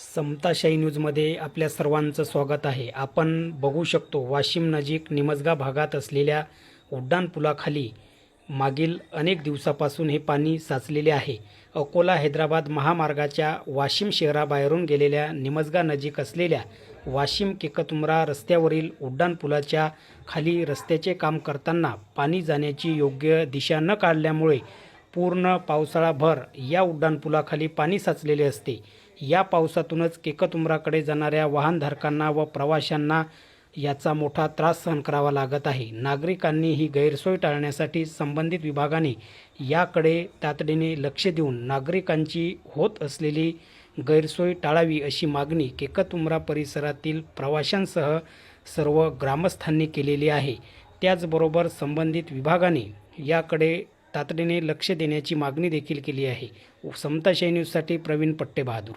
समताशाही न्यूजमध्ये आपल्या सर्वांचं स्वागत आहे. आपण बघू शकतो वाशिम नजीक निमजगा भागात असलेल्या उड्डाणपुलाखाली मागील अनेक दिवसापासून हे पाणी साचलेले आहे. अकोला हैदराबाद महामार्गाच्या वाशिम शहराबाहेरून गेलेल्या निमजगा नजीक असलेल्या वाशिम केकतुमरा रस्त्यावरील उड्डाणपुलाच्या खाली रस्त्याचे काम करताना पाणी जाण्याची योग्य दिशा न काढल्यामुळे पूर्ण पावसाळाभर या उड्डाणपुलाखाली पाणी साचलेले असते. या पावसातूनच केकतुमराकडे जाणाऱ्या वाहनधारकांना व प्रवाशांना याचा मोठा त्रास सहन करावा लागत आहे. नागरिकांनी ही गैरसोय टाळण्यासाठी संबंधित विभागाने याकडे तातडीने लक्ष देऊन नागरिकांची होत असलेली गैरसोय टाळावी अशी मागणी केकतुमरा परिसरातील प्रवाशांसह सर्व ग्रामस्थांनी केलेली आहे. त्याचबरोबर संबंधित विभागाने याकडे तातडीने लक्ष देण्याची मागणी देखील केली आहे. समता न्यूजसाठी प्रवीण पट्टे बहादूर